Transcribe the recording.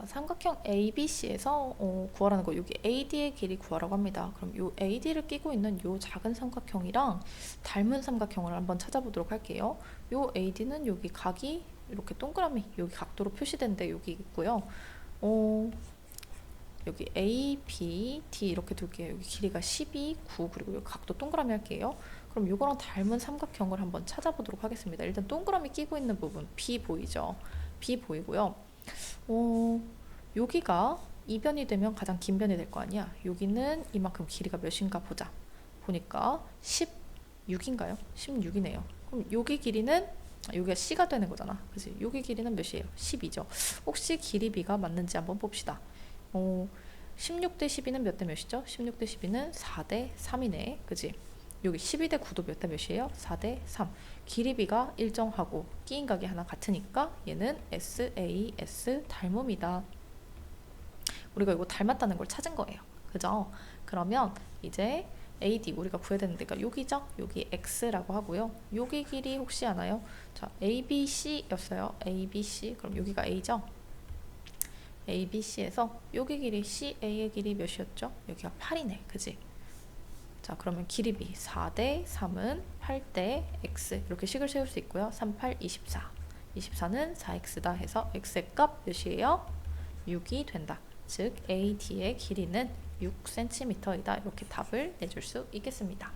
자, 삼각형 ABC에서 어, 구하라는 거 여기 AD의 길이 구하라고 합니다. 그럼 요 AD를 끼고 있는 요 작은 삼각형이랑 닮은 삼각형을 한번 찾아보도록 할게요. 요 AD는 여기 각이 이렇게 동그라미 여기 각도로 표시된데 여기 있고요. 어, 여기 A, B, D 이렇게 둘게요. 여기 길이가 12, 9 그리고 여기 각도 동그라미 할게요. 그럼 요거랑 닮은 삼각형을 한번 찾아보도록 하겠습니다. 일단 동그라미 끼고 있는 부분 B 보이죠? B 보이고요. 어, 여기가 이변이 되면 가장 긴 변이 될 거 아니야. 여기는 이만큼 길이가 몇인가 보자. 보니까 16인가요? 16이네요. 그럼 여기 길이는 아, 여기가 C가 되는 거잖아. 그지? 여기 길이는 몇이에요? 10이죠. 혹시 길이 B가 맞는지 한번 봅시다. 어, 16대 12는 몇 대 몇이죠? 16대 12는 4대 3이네. 그지? 여기 12대 9도 몇 대 몇이에요? 4대 3. 길이 B가 일정하고 끼인 각이 하나 같으니까 얘는 SAS 닮음이다. 우리가 이거 닮았다는 걸 찾은 거예요. 그죠? 그러면 이제 AD 우리가 구해야 되는 데가 여기죠? 여기 X라고 하고요. 여기 길이 혹시 아나요? 자, ABC였어요. ABC. 그럼 여기가 A죠? ABC에서 여기 길이 CA의 길이 몇이었죠? 여기가 8이네. 그지? 자, 그러면 길이 B 4대 3은 8대 X 이렇게 식을 세울 수 있고요. 3, 8, 24. 24는 4X다 해서 X의 값 몇이에요? 6이 된다. 즉 AD의 길이는 6cm이다. 이렇게 답을 내줄 수 있겠습니다.